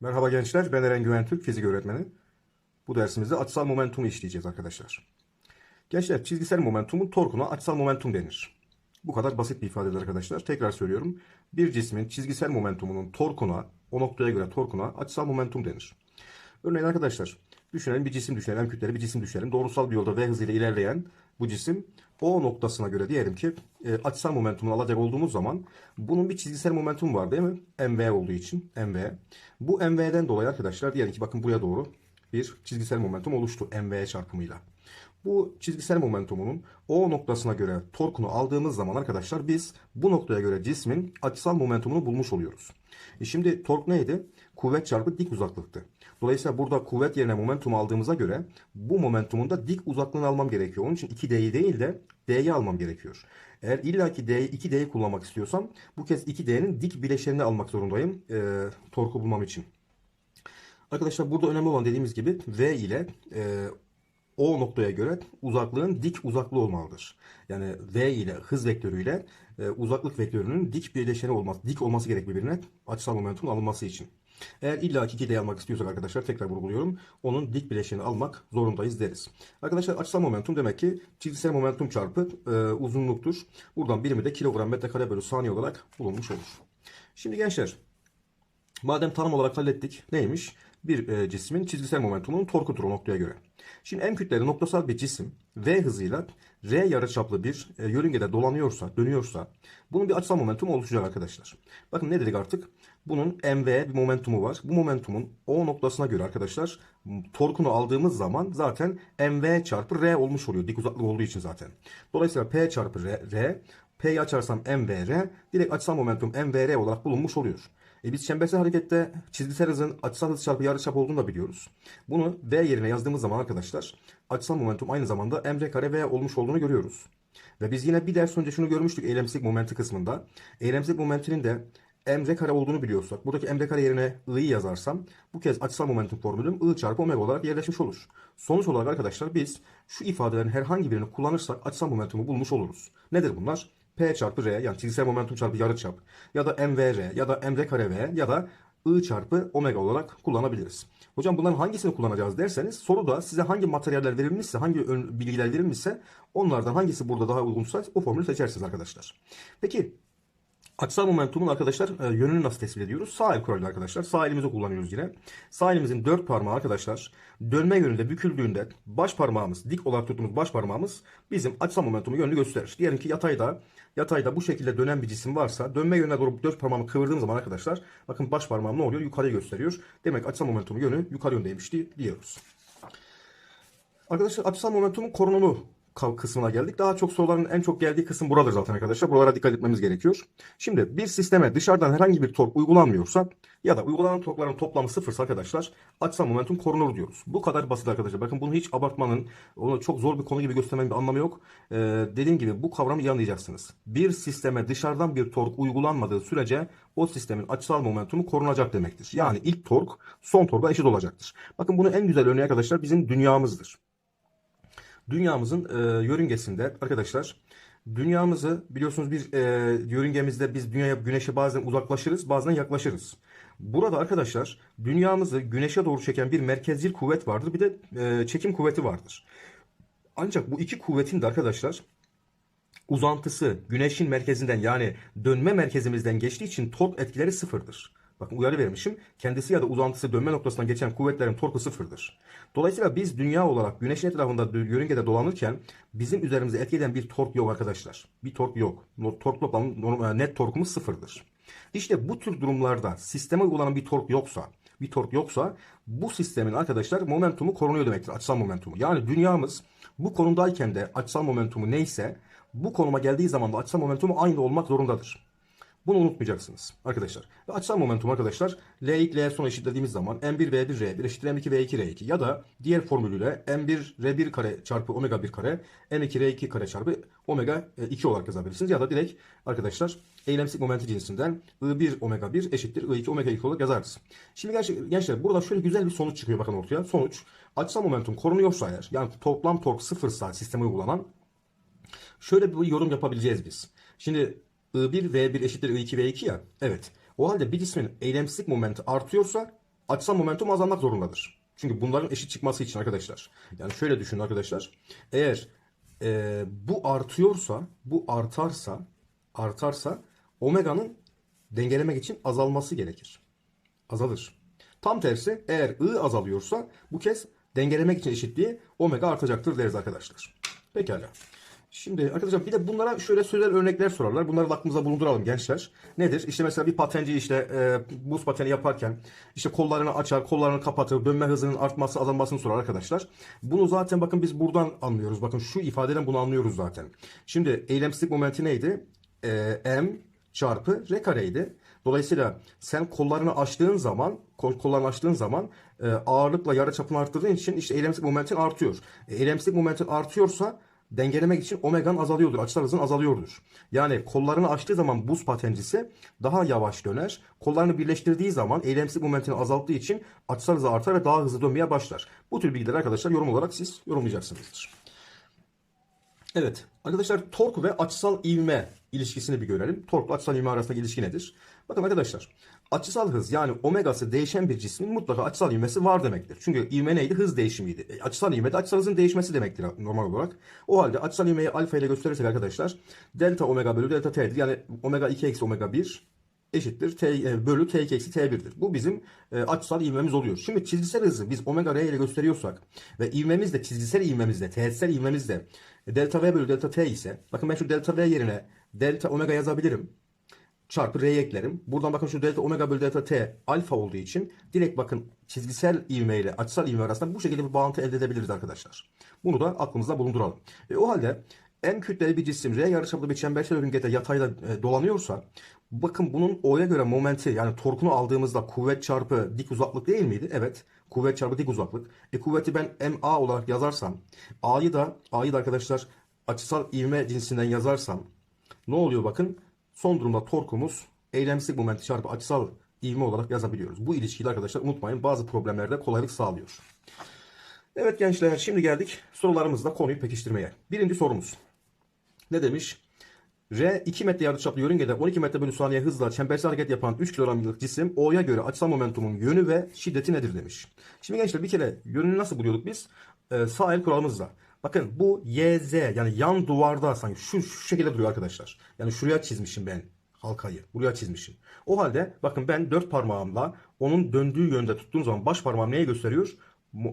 Merhaba gençler, ben Eren Güven Türk, fizik öğretmeni. Bu dersimizde açısal momentumu işleyeceğiz arkadaşlar. Gençler, çizgisel momentumun torkuna açısal momentum denir. Bu kadar basit bir ifadedir arkadaşlar. Tekrar söylüyorum. Bir cismin çizgisel momentumunun torkuna, o noktaya göre torkuna açısal momentum denir. Örneğin arkadaşlar, düşünelim bir cisim düşünelim, kütleli bir cisim düşünelim. Doğrusal bir yolda v hızıyla ilerleyen bu cisim o noktasına göre diyelim ki e, açısal momentumunu alacak olduğumuz zaman bunun bir çizgisel momentum var değil mi? mv olduğu için mv. Bu mv'den dolayı arkadaşlar diyelim ki bakın buraya doğru bir çizgisel momentum oluştu mv çarpımıyla. Bu çizgisel momentumunun o noktasına göre torkunu aldığımız zaman arkadaşlar biz bu noktaya göre cismin açısal momentumunu bulmuş oluyoruz. E şimdi tork neydi? Kuvvet çarpı dik uzaklıktı. Dolayısıyla burada kuvvet yerine momentum aldığımıza göre bu momentumun da dik uzaklığını almam gerekiyor. Onun için 2D'yi değil de D'yi almam gerekiyor. Eğer illaki D'yi 2D'yi kullanmak istiyorsam bu kez 2D'nin dik bileşenini almak zorundayım e, torku bulmam için. Arkadaşlar burada önemli olan dediğimiz gibi V ile e, o noktaya göre uzaklığın dik uzaklığı olmalıdır. Yani V ile hız vektörüyle e, uzaklık vektörünün dik bileşeni olması, dik olması gerek birbirine açısal momentumun alınması için. Eğer illa ki 2D almak istiyorsak arkadaşlar tekrar vurguluyorum. Onun dik bileşeni almak zorundayız deriz. Arkadaşlar açısal momentum demek ki çizgisel momentum çarpı e, uzunluktur. Buradan birimi de kilogram metrekare bölü saniye olarak bulunmuş olur. Şimdi gençler Madem tanım olarak hallettik neymiş? Bir e, cismin çizgisel momentumunun torkudur o noktaya göre. Şimdi M kütleli noktasal bir cisim V hızıyla R yarıçaplı bir e, yörüngede dolanıyorsa, dönüyorsa bunun bir açısal momentumu oluşacak arkadaşlar. Bakın ne dedik artık? Bunun mv bir momentumu var. Bu momentumun o noktasına göre arkadaşlar torkunu aldığımız zaman zaten mv çarpı r olmuş oluyor. Dik uzaklık olduğu için zaten. Dolayısıyla p çarpı r, r P'yi açarsam mvr direkt açısal momentum mvr olarak bulunmuş oluyor. E biz çembersel harekette çizgisel hızın açısal hız çarpı yarıçap olduğunu da biliyoruz. Bunu v yerine yazdığımız zaman arkadaşlar açısal momentum aynı zamanda mv kare v olmuş olduğunu görüyoruz. Ve biz yine bir ders önce şunu görmüştük eylemsizlik momenti kısmında. Eylemsizlik momentinin de mv kare olduğunu biliyorsak buradaki mv kare yerine i'yi yazarsam bu kez açısal momentum formülüm i çarpı omega olarak yerleşmiş olur. Sonuç olarak arkadaşlar biz şu ifadelerin herhangi birini kullanırsak açısal momentumu bulmuş oluruz. Nedir bunlar? P çarpı R yani çizgisel momentum çarpı yarıçap ya da MVR ya da MR kare V ya da I çarpı omega olarak kullanabiliriz. Hocam bunların hangisini kullanacağız derseniz soruda size hangi materyaller verilmişse, hangi ön- bilgiler verilmişse onlardan hangisi burada daha uygunsa o formülü seçersiniz arkadaşlar. Peki Açısal momentumun arkadaşlar e, yönünü nasıl tespit ediyoruz? Sağ el kuralıyla arkadaşlar. Sağ elimizi kullanıyoruz yine. Sağ elimizin dört parmağı arkadaşlar dönme yönünde büküldüğünde baş parmağımız, dik olarak tuttuğumuz baş parmağımız bizim açısal momentumu yönünü gösterir. Diyelim ki yatayda yatayda bu şekilde dönen bir cisim varsa dönme yönüne doğru dört parmağımı kıvırdığım zaman arkadaşlar bakın baş parmağım ne oluyor? Yukarıya gösteriyor. Demek açısal momentumu yönü yukarı yöndeymiş di- diyoruz. Arkadaşlar açısal momentumun korunumu kav- kısmına geldik. Daha çok soruların en çok geldiği kısım buradır zaten arkadaşlar. Buralara dikkat etmemiz gerekiyor. Şimdi bir sisteme dışarıdan herhangi bir tork uygulanmıyorsa ya da uygulanan torkların toplamı sıfırsa arkadaşlar açısal momentum korunur diyoruz. Bu kadar basit arkadaşlar. Bakın bunu hiç abartmanın, onu çok zor bir konu gibi göstermenin bir anlamı yok. Ee, dediğim gibi bu kavramı iyi anlayacaksınız. Bir sisteme dışarıdan bir tork uygulanmadığı sürece o sistemin açısal momentumu korunacak demektir. Yani ilk tork son torka eşit olacaktır. Bakın bunun en güzel örneği arkadaşlar bizim dünyamızdır dünyamızın e, yörüngesinde arkadaşlar dünyamızı biliyorsunuz bir e, yörüngemizde biz dünyaya güneşe bazen uzaklaşırız bazen yaklaşırız. Burada arkadaşlar dünyamızı güneşe doğru çeken bir merkezcil kuvvet vardır bir de e, çekim kuvveti vardır. Ancak bu iki kuvvetin de arkadaşlar uzantısı güneşin merkezinden yani dönme merkezimizden geçtiği için tork etkileri sıfırdır. Bakın uyarı vermişim. Kendisi ya da uzantısı dönme noktasından geçen kuvvetlerin torku sıfırdır. Dolayısıyla biz dünya olarak güneşin etrafında yörüngede dolanırken bizim üzerimize etki eden bir tork yok arkadaşlar. Bir tork yok. Tork toplam normal- net torkumuz sıfırdır. İşte bu tür durumlarda sisteme uygulanan bir tork yoksa bir tork yoksa bu sistemin arkadaşlar momentumu korunuyor demektir. Açısal momentumu. Yani dünyamız bu konumdayken de açısal momentumu neyse bu konuma geldiği zaman da açısal momentumu aynı olmak zorundadır. Bunu unutmayacaksınız arkadaşlar. Ve açısal momentum arkadaşlar L ilk L son eşitlediğimiz zaman M1 V1 R1 eşittir M2 V2 R2 ya da diğer formülüyle M1 R1 kare çarpı omega 1 kare M2 R2 kare çarpı omega 2 olarak yazabilirsiniz. Ya da direkt arkadaşlar eylemsizlik momenti cinsinden I1 omega 1 eşittir I2 omega 2 olarak yazarız. Şimdi gençler, gençler burada şöyle güzel bir sonuç çıkıyor bakın ortaya. Sonuç açısal momentum korunuyorsa eğer yani toplam tork sıfırsa sisteme uygulanan şöyle bir yorum yapabileceğiz biz. Şimdi I1 V1 eşittir I2 V2 ya. Evet. O halde bir cismin eylemsizlik momenti artıyorsa açısal momentum azalmak zorundadır. Çünkü bunların eşit çıkması için arkadaşlar. Yani şöyle düşünün arkadaşlar. Eğer e, bu artıyorsa, bu artarsa, artarsa omega'nın dengelemek için azalması gerekir. Azalır. Tam tersi eğer I azalıyorsa bu kez dengelemek için eşitliği omega artacaktır deriz arkadaşlar. Pekala. Şimdi arkadaşlar bir de bunlara şöyle sözel örnekler sorarlar. Bunları da aklımıza bulunduralım gençler. Nedir? İşte mesela bir patenci işte e, buz pateni yaparken işte kollarını açar, kollarını kapatır, dönme hızının artması, azalmasını sorar arkadaşlar. Bunu zaten bakın biz buradan anlıyoruz. Bakın şu ifadeden bunu anlıyoruz zaten. Şimdi eylemsizlik momenti neydi? E, M çarpı R kareydi. Dolayısıyla sen kollarını açtığın zaman, kol, kollarını açtığın zaman e, ağırlıkla yarıçapını arttırdığın için işte eylemsizlik momentin artıyor. E, eylemsizlik momentin artıyorsa dengelemek için omegan azalıyordur. Açılar hızın azalıyordur. Yani kollarını açtığı zaman buz patencisi daha yavaş döner. Kollarını birleştirdiği zaman eylemsizlik momentini azalttığı için açılar hızı artar ve daha hızlı dönmeye başlar. Bu tür bilgileri arkadaşlar yorum olarak siz yorumlayacaksınızdır. Evet arkadaşlar tork ve açısal ivme ilişkisini bir görelim. Tork ile açısal ivme arasındaki ilişki nedir? Bakın arkadaşlar açısal hız yani omegası değişen bir cismin mutlaka açısal ivmesi var demektir. Çünkü ivme neydi? Hız değişimiydi. E, açısal ivme de açısal hızın değişmesi demektir normal olarak. O halde açısal ivmeyi alfa ile gösterirsek arkadaşlar delta omega bölü delta t'dir. Yani omega 2 eksi omega 1 eşittir t e, bölü t2 eksi t1'dir. Bu bizim e, açısal ivmemiz oluyor. Şimdi çizgisel hızı biz omega r ile gösteriyorsak ve ivmemiz de çizgisel ivmemiz de teğetsel ivmemiz de delta v bölü delta t ise bakın ben şu delta v yerine delta omega yazabilirim. Çarpı r'ye eklerim. Buradan bakın şu delta omega bölü delta t alfa olduğu için direkt bakın çizgisel ivme ile açısal ivme arasında bu şekilde bir bağıntı elde edebiliriz arkadaşlar. Bunu da aklımızda bulunduralım. E, o halde M kütleli bir cisim R yarıçaplı bir çembersel örüngede yatayla e, dolanıyorsa bakın bunun O'ya göre momenti yani torkunu aldığımızda kuvvet çarpı dik uzaklık değil miydi? Evet. Kuvvet çarpı dik uzaklık. E kuvveti ben MA olarak yazarsam A'yı da A'yı da arkadaşlar açısal ivme cinsinden yazarsam ne oluyor bakın? Son durumda torkumuz eylemsizlik momenti çarpı açısal ivme olarak yazabiliyoruz. Bu ilişkiyi arkadaşlar unutmayın bazı problemlerde kolaylık sağlıyor. Evet gençler şimdi geldik sorularımızla konuyu pekiştirmeye. Birinci sorumuz. Ne demiş? R 2 metre yarıçaplı yörüngede 12 metre bölü saniye hızla çembersel hareket yapan 3 kilogramlık cisim O'ya göre açısal momentumun yönü ve şiddeti nedir demiş. Şimdi gençler bir kere yönünü nasıl buluyorduk biz? Ee, sağ el kuralımızla. Bakın bu YZ yani yan duvarda sanki şu, şu şekilde duruyor arkadaşlar. Yani şuraya çizmişim ben halkayı. Buraya çizmişim. O halde bakın ben dört parmağımla onun döndüğü yönde tuttuğum zaman baş parmağım neye gösteriyor?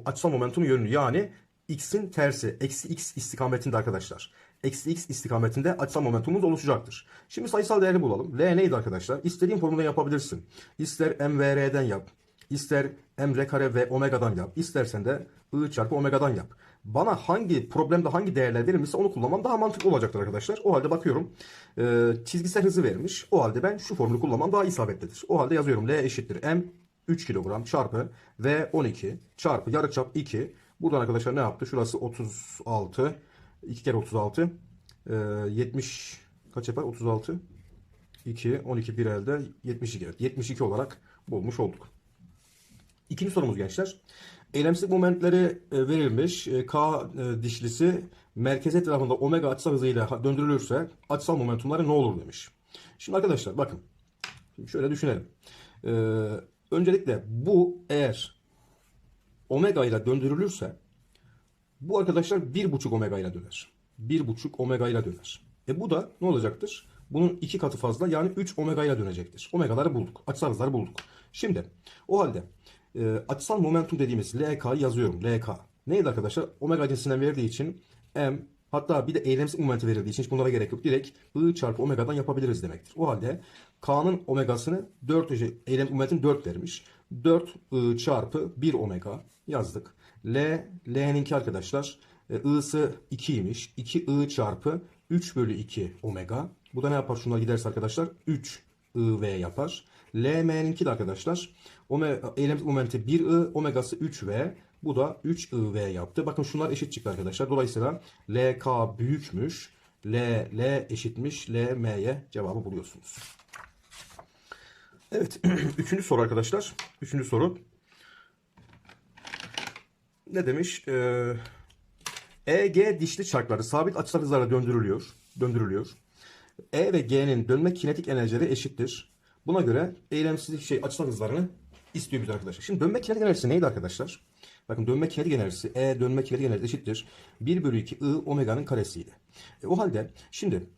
Açısal momentum yönünü yani x'in tersi. Eksi x istikametinde arkadaşlar. Eksi x istikametinde açısal momentumumuz oluşacaktır. Şimdi sayısal değeri bulalım. L neydi arkadaşlar? İstediğin formülden yapabilirsin. İster m ve r'den yap. İster m kare ve omega'dan yap. İstersen de i çarpı omega'dan yap. Bana hangi problemde hangi değerler verilmişse onu kullanmam daha mantıklı olacaktır arkadaşlar. O halde bakıyorum. Ee, çizgisel hızı vermiş. O halde ben şu formülü kullanmam daha isabetlidir. O halde yazıyorum. L eşittir m 3 kilogram çarpı v 12 çarpı yarıçap 2. Buradan arkadaşlar ne yaptı? Şurası 36. 2 kere 36. Ee, 70 kaç yapar? 36. 2, 12 bir elde 72. Evet, 72 olarak bulmuş olduk. İkinci sorumuz gençler. Eylemsizlik momentleri e, verilmiş. E, K e, dişlisi merkez etrafında omega açısal hızıyla döndürülürse açısal momentumları ne olur demiş. Şimdi arkadaşlar bakın. Şimdi şöyle düşünelim. E, öncelikle bu eğer omega ile döndürülürse bu arkadaşlar 1,5 omega ile döner. 1,5 omega ile döner. E bu da ne olacaktır? Bunun iki katı fazla yani 3 omega ile dönecektir. Omegaları bulduk. Açısal hızları bulduk. Şimdi o halde e, açısal momentum dediğimiz LK yazıyorum. LK. Neydi arkadaşlar? Omega cinsinden verdiği için M hatta bir de eylemsizlik momenti verildiği için hiç bunlara gerek yok. Direkt I çarpı omega'dan yapabiliriz demektir. O halde K'nın omegasını 4 eylem momentin 4 vermiş. 4 I çarpı 1 omega yazdık. L, L'ninki arkadaşlar e, I'sı 2'ymiş. 2 I çarpı 3 bölü 2 omega. Bu da ne yapar? Şunlar giderse arkadaşlar 3 IV yapar. LM'ninki de arkadaşlar eylem momenti 1 I, omegası 3V. Bu da 3 IV yaptı. Bakın şunlar eşit çıktı arkadaşlar. Dolayısıyla LK büyükmüş. L, L eşitmiş. LM'ye cevabı buluyorsunuz. Evet. Üçüncü soru arkadaşlar. Üçüncü soru. Ne demiş? Ee, EG dişli çarkları sabit açısal hızlarla döndürülüyor. Döndürülüyor. E ve G'nin dönme kinetik enerjileri eşittir. Buna göre eylemsizlik şey açılan hızlarını istiyor biz arkadaşlar. Şimdi dönme kinetik enerjisi neydi arkadaşlar? Bakın dönme kinetik enerjisi E dönme kinetik enerjisi eşittir. 1 bölü 2 I omega'nın karesiydi. E, o halde şimdi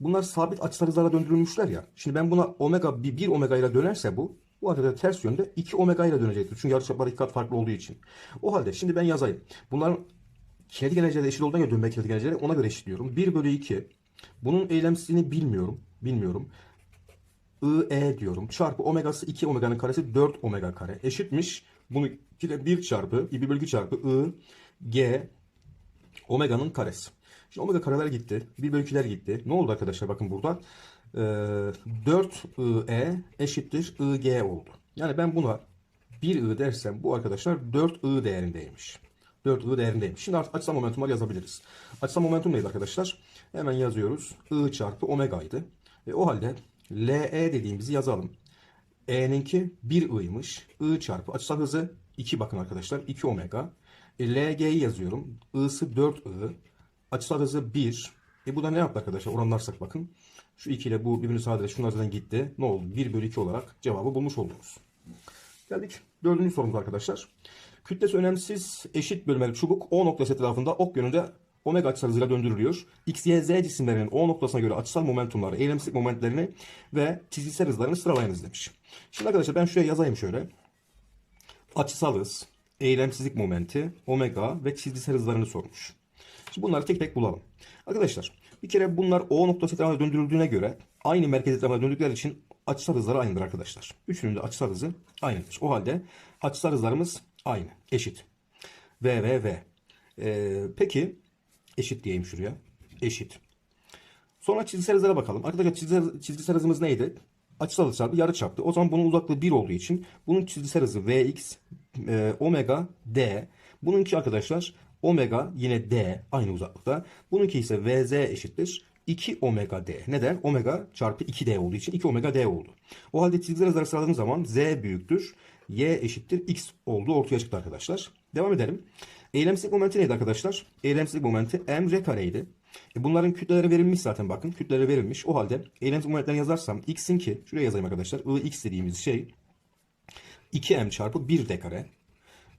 bunlar sabit açısal hızlara döndürülmüşler ya. Şimdi ben buna omega 1, 1 omega ile dönerse bu bu arkadaşlar ters yönde 2 omega ile dönecektir. Çünkü yarıçapları iki kat farklı olduğu için. O halde şimdi ben yazayım. Bunların kinetik enerjileri eşit olduğuna göre dönme kinetik enerjileri ona göre eşitliyorum. 1 bölü 2 bunun eylemsizliğini bilmiyorum. Bilmiyorum. IE diyorum. Çarpı omegası 2 omeganın karesi 4 omega kare. Eşitmiş. Bunu 2 de 1 çarpı 1 bölü 2 çarpı I G omega'nın karesi. Şimdi omega kareler gitti. 1 bölü 2'ler gitti. Ne oldu arkadaşlar? Bakın burada. Ee, 4 IE eşittir IG oldu. Yani ben buna 1 I dersem bu arkadaşlar 4 I değerindeymiş. 4 I değerindeymiş. Şimdi artık açısal momentumlar yazabiliriz. Açısal momentum neydi arkadaşlar? Hemen yazıyoruz. I çarpı omega'ydı. E, o halde LE dediğimizi yazalım. E'ninki 1 i'ymış. I çarpı açısal hızı 2 bakın arkadaşlar 2 omega. E, LG'yi yazıyorum. I'sı 4 I. Açısal hızı 1. E bu da ne yaptı arkadaşlar? Oranlarsak bakın. Şu 2 ile bu birbirini sadece şunlar zaten gitti. Ne oldu? 1 bölü 2 olarak cevabı bulmuş oldunuz. Geldik dördüncü sorumuz arkadaşlar. Kütlesi önemsiz eşit bölmeli çubuk O noktası etrafında ok yönünde omega açısal hızıyla döndürülüyor. X, Y, Z cisimlerinin O noktasına göre açısal momentumları, eylemsizlik momentlerini ve çizgisel hızlarını sıralayınız demiş. Şimdi arkadaşlar ben şuraya yazayım şöyle. Açısal hız, eylemsizlik momenti, omega ve çizgisel hızlarını sormuş. Şimdi bunları tek tek bulalım. Arkadaşlar bir kere bunlar O noktası etrafında döndürüldüğüne göre aynı merkez etrafında döndükleri için açısal hızları aynıdır arkadaşlar. Üçünün de açısal hızı aynıdır. O halde açısal hızlarımız aynı, eşit. V, V, V. Ee, peki eşit diyeyim şuraya. Eşit. Sonra çizgisel hızlara bakalım. Arkadaşlar çizgisel, çizgisel hızımız neydi? Açısal çarpı yarı çaptı. O zaman bunun uzaklığı 1 olduğu için bunun çizgisel hızı Vx e, omega d. Bununki arkadaşlar omega yine d aynı uzaklıkta. Bununki ise Vz eşittir 2 omega d. Neden? Omega çarpı 2d olduğu için 2 omega d oldu. O halde çizgisel hızları sıraladığım zaman z büyüktür. y eşittir x oldu ortaya çıktı arkadaşlar. Devam edelim. Eylemsizlik momenti neydi arkadaşlar? Eylemsizlik momenti m r kareydi. E bunların kütleleri verilmiş zaten bakın. Kütleleri verilmiş. O halde eylemsizlik momentlerini yazarsam x'in ki şuraya yazayım arkadaşlar. ix dediğimiz şey 2m çarpı 1 d kare.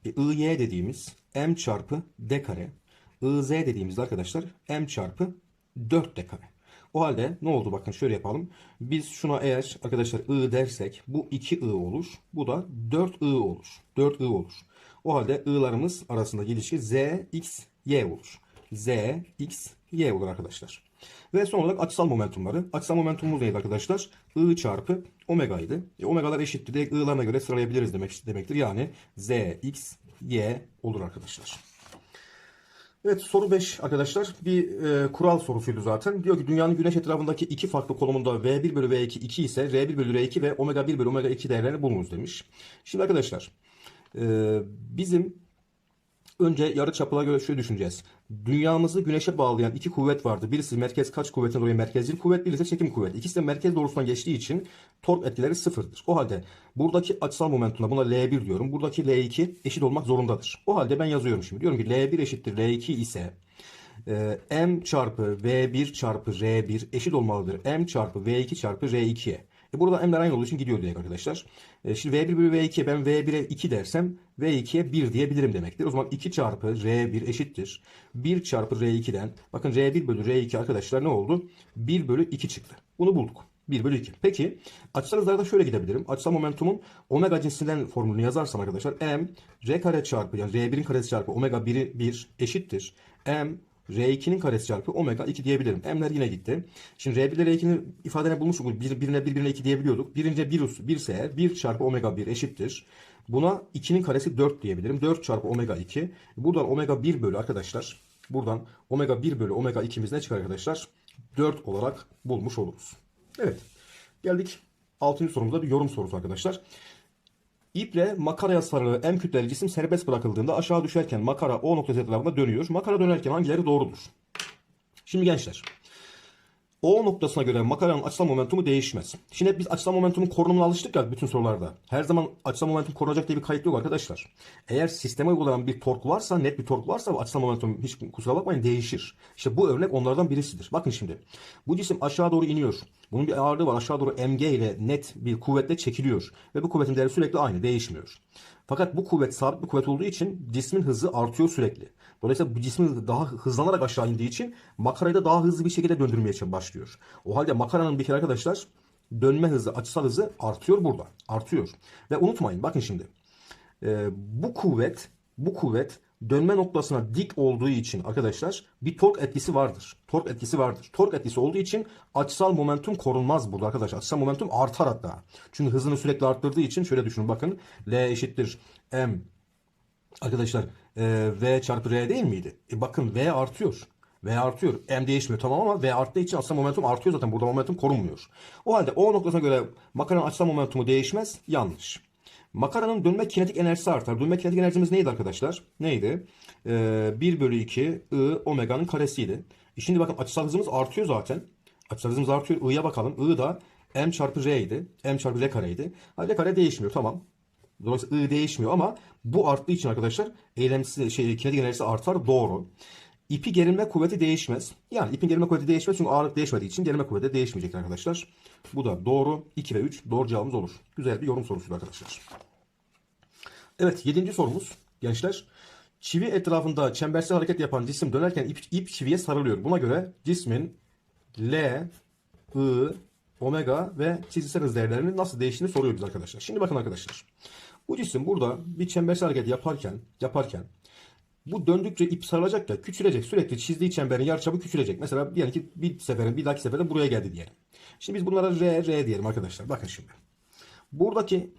E, IY dediğimiz m çarpı d kare. IZ dediğimizde arkadaşlar m çarpı 4 d kare. O halde ne oldu bakın şöyle yapalım. Biz şuna eğer arkadaşlar I dersek bu 2 I olur. Bu da 4 I olur. 4 I olur. O halde I'larımız arasında ilişki Z, X, Y olur. Z, X, Y olur arkadaşlar. Ve son olarak açısal momentumları. Açısal momentumumuz neydi arkadaşlar? I çarpı omega'ydı. E, omegalar eşittir. Direkt I'larına göre sıralayabiliriz demek, demektir. Yani Z, X, Y olur arkadaşlar. Evet soru 5 arkadaşlar bir e, kural sorusuydu zaten. Diyor ki dünyanın güneş etrafındaki iki farklı konumunda V1 bölü V2 2 ise R1 bölü R2 ve omega 1 bölü omega 2 değerlerini bulunuz demiş. Şimdi arkadaşlar e, bizim önce yarı çapına göre şöyle düşüneceğiz. Dünyamızı güneşe bağlayan iki kuvvet vardı. Birisi merkez kaç kuvvetine dolayı merkezcil kuvvet, birisi çekim kuvvet. İkisi de merkez doğrultusundan geçtiği için tork etkileri sıfırdır. O halde buradaki açısal momentumla buna L1 diyorum. Buradaki L2 eşit olmak zorundadır. O halde ben yazıyorum şimdi. Diyorum ki L1 eşittir L2 ise e, M çarpı V1 çarpı R1 eşit olmalıdır. M çarpı V2 çarpı R2'ye. E burada m'ler aynı olduğu için gidiyor direkt arkadaşlar. E şimdi V1 bölü V2'ye ben V1'e 2 dersem V2'ye 1 diyebilirim demektir. O zaman 2 çarpı R1 eşittir. 1 çarpı R2'den bakın R1 bölü R2 arkadaşlar ne oldu? 1 bölü 2 çıktı. Bunu bulduk. 1 bölü 2. Peki açısal hızlarda şöyle gidebilirim. Açısal momentumun omega cinsinden formülünü yazarsam arkadaşlar m r kare çarpı yani r1'in karesi çarpı omega 1'i 1 eşittir. m R2'nin karesi çarpı omega 2 diyebilirim. M'ler yine gitti. Şimdi R1 ile R2'nin ifadene bulmuştuk. Bir, birine birbirine 2 diyebiliyorduk. Birinci 1 1 ise eğer 1 çarpı omega 1 eşittir. Buna 2'nin karesi 4 diyebilirim. 4 çarpı omega 2. Buradan omega 1 bölü arkadaşlar. Buradan omega 1 bölü omega 2'miz ne çıkar arkadaşlar? 4 olarak bulmuş oluruz. Evet. Geldik 6. sorumuza bir yorum sorusu arkadaşlar. İple makaraya sarılı M kütleli cisim serbest bırakıldığında aşağı düşerken makara O noktası etrafında dönüyor. Makara dönerken hangileri doğrudur? Şimdi gençler. O noktasına göre makaranın açısal momentumu değişmez. Şimdi hep biz açısal momentumun korunumuna alıştık ya bütün sorularda. Her zaman açısal momentum korunacak diye bir kayıt yok arkadaşlar. Eğer sisteme uygulanan bir tork varsa, net bir tork varsa açısal momentum hiç kusura bakmayın değişir. İşte bu örnek onlardan birisidir. Bakın şimdi. Bu cisim aşağı doğru iniyor. Bunun bir ağırlığı var. Aşağı doğru mg ile net bir kuvvetle çekiliyor. Ve bu kuvvetin değeri sürekli aynı, değişmiyor. Fakat bu kuvvet sabit bir kuvvet olduğu için cismin hızı artıyor sürekli. Dolayısıyla bu cismin daha hızlanarak aşağı indiği için makarayı da daha hızlı bir şekilde döndürmeye başlıyor. O halde makaranın bir kere arkadaşlar dönme hızı, açısal hızı artıyor burada. Artıyor. Ve unutmayın bakın şimdi. Ee, bu kuvvet, bu kuvvet dönme noktasına dik olduğu için arkadaşlar bir tork etkisi vardır. Tork etkisi vardır. Tork etkisi olduğu için açısal momentum korunmaz burada arkadaşlar. Açısal momentum artar hatta. Çünkü hızını sürekli arttırdığı için şöyle düşünün bakın. L eşittir M Arkadaşlar e, V çarpı R değil miydi? E, bakın V artıyor. V artıyor. M değişmiyor tamam ama V arttığı için aslında momentum artıyor zaten. Burada momentum korunmuyor. O halde O noktasına göre makaranın açısal momentumu değişmez. Yanlış. Makaranın dönme kinetik enerjisi artar. Dönme kinetik enerjimiz neydi arkadaşlar? Neydi? Ee, 1 bölü 2 I omega'nın karesiydi. E şimdi bakın açısal hızımız artıyor zaten. Açısal hızımız artıyor. I'ya bakalım. I da M çarpı R idi. M çarpı R kareydi. Ha, R kare değişmiyor. Tamam. Dolayısıyla I değişmiyor ama bu arttığı için arkadaşlar eylemsi şey kinetik enerjisi artar. Doğru. İpi gerilme kuvveti değişmez. Yani ipin gerilme kuvveti değişmez çünkü ağırlık değişmediği için gerilme kuvveti de değişmeyecek arkadaşlar. Bu da doğru. 2 ve 3 doğru cevabımız olur. Güzel bir yorum sorusu arkadaşlar. Evet 7. sorumuz gençler. Çivi etrafında çembersel hareket yapan cisim dönerken ip, ip çiviye sarılıyor. Buna göre cismin L, I, omega ve çizgisel hız nasıl değiştiğini soruyor biz arkadaşlar. Şimdi bakın arkadaşlar. Bu cisim burada bir çembersel hareket yaparken yaparken bu döndükçe ip sarılacak da küçülecek. Sürekli çizdiği çemberin yarıçapı küçülecek. Mesela diyelim ki bir seferin bir dahaki seferde buraya geldi diyelim. Şimdi biz bunlara R, R diyelim arkadaşlar. Bakın şimdi. Buradaki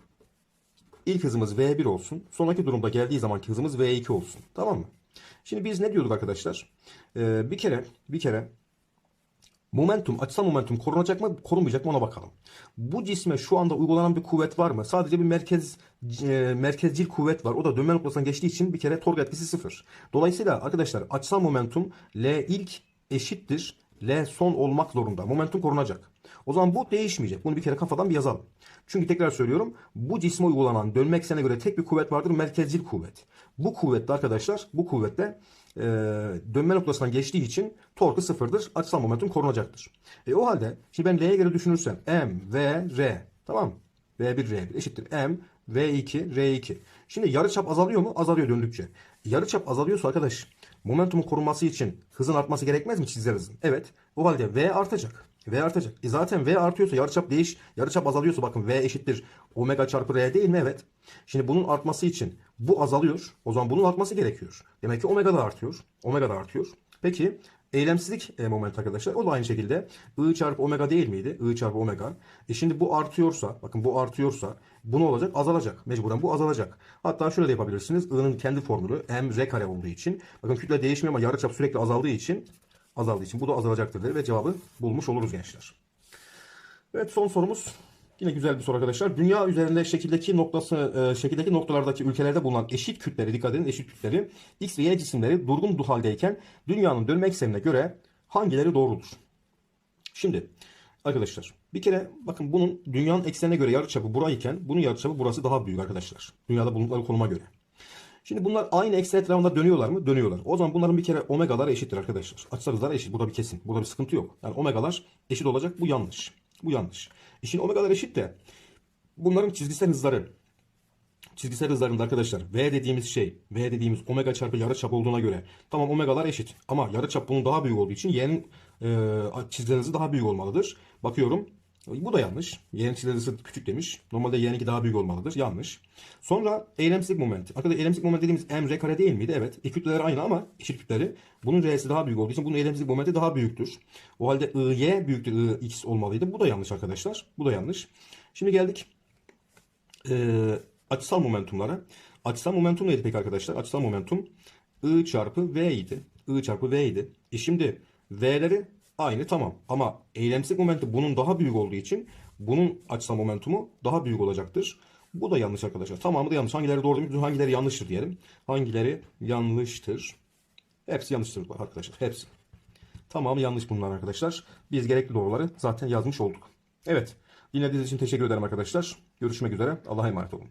ilk hızımız V1 olsun. Sonraki durumda geldiği zamanki hızımız V2 olsun. Tamam mı? Şimdi biz ne diyorduk arkadaşlar? Ee, bir kere bir kere Momentum, açısal momentum korunacak mı, korunmayacak mı ona bakalım. Bu cisme şu anda uygulanan bir kuvvet var mı? Sadece bir merkez e, merkezcil kuvvet var. O da dönme noktasından geçtiği için bir kere tork etkisi sıfır. Dolayısıyla arkadaşlar açısal momentum L ilk eşittir L son olmak zorunda. Momentum korunacak. O zaman bu değişmeyecek. Bunu bir kere kafadan bir yazalım. Çünkü tekrar söylüyorum. Bu cisme uygulanan dönme eksenine göre tek bir kuvvet vardır. Merkezcil kuvvet. Bu kuvvetle arkadaşlar bu kuvvetle e, dönme noktasından geçtiği için torku sıfırdır. Açısal momentum korunacaktır. E o halde şimdi ben L'ye göre düşünürsem M, V, R tamam mı? V1, R1 eşittir M, V2, R2. Şimdi yarıçap azalıyor mu? Azalıyor döndükçe. Yarıçap azalıyorsa arkadaş momentumun korunması için hızın artması gerekmez mi çizgiler hızın? Evet. O halde V artacak. V artacak. E zaten V artıyorsa yarıçap değiş, yarıçap azalıyorsa bakın V eşittir omega çarpı R değil mi? Evet. Şimdi bunun artması için bu azalıyor. O zaman bunun artması gerekiyor. Demek ki omega da artıyor. Omega da artıyor. Peki eylemsizlik e, moment arkadaşlar o da aynı şekilde I çarpı omega değil miydi? I çarpı omega. E şimdi bu artıyorsa bakın bu artıyorsa bu ne olacak? Azalacak. Mecburen bu azalacak. Hatta şöyle de yapabilirsiniz. I'nın kendi formülü m r kare olduğu için. Bakın kütle değişmiyor ama yarıçap sürekli azaldığı için azaldığı için bu da azalacaktır der ve cevabı bulmuş oluruz gençler. Evet son sorumuz yine güzel bir soru arkadaşlar. Dünya üzerinde şekildeki noktası e, şekildeki noktalardaki ülkelerde bulunan eşit kütleri dikkat edin eşit kütleri X ve Y cisimleri durgun haldeyken dünyanın dönme eksenine göre hangileri doğrudur? Şimdi arkadaşlar bir kere bakın bunun dünyanın eksenine göre yarıçapı burayken bunun yarıçapı burası daha büyük arkadaşlar. Dünyada bulundukları konuma göre. Şimdi bunlar aynı eksen etrafında dönüyorlar mı? Dönüyorlar. O zaman bunların bir kere omegalar eşittir arkadaşlar. Açısal hızlar eşit. Burada bir kesin. Burada bir sıkıntı yok. Yani omegalar eşit olacak. Bu yanlış. Bu yanlış. E şimdi omegalar eşit de bunların çizgisel hızları çizgisel hızlarında arkadaşlar V dediğimiz şey V dediğimiz omega çarpı yarıçap olduğuna göre tamam omegalar eşit ama yarıçap bunun daha büyük olduğu için y'nin e, çizgisel hızı daha büyük olmalıdır. Bakıyorum bu da yanlış. Çizgisel hızı küçük demiş. Normalde y'ninki daha büyük olmalıdır. Yanlış. Sonra eylemsizlik momenti. Arkadaşlar eylemsizlik momenti dediğimiz m r kare değil miydi? Evet. E kütleler aynı ama eşit kütleri. Bunun r'si daha büyük olduğu için bunun eylemsizlik momenti daha büyüktür. O halde i y büyüktür i x olmalıydı. Bu da yanlış arkadaşlar. Bu da yanlış. Şimdi geldik e, açısal momentumlara. Açısal momentum neydi peki arkadaşlar? Açısal momentum I çarpı V idi. I çarpı V idi. E şimdi V'leri aynı tamam. Ama eylemsizlik momenti bunun daha büyük olduğu için bunun açısal momentumu daha büyük olacaktır. Bu da yanlış arkadaşlar. Tamamı da yanlış. Hangileri doğru mi? Hangileri yanlıştır diyelim. Hangileri yanlıştır? Hepsi yanlıştır arkadaşlar. Hepsi. Tamamı yanlış bunlar arkadaşlar. Biz gerekli doğruları zaten yazmış olduk. Evet. Dinlediğiniz için teşekkür ederim arkadaşlar. Görüşmek üzere. Allah'a emanet olun.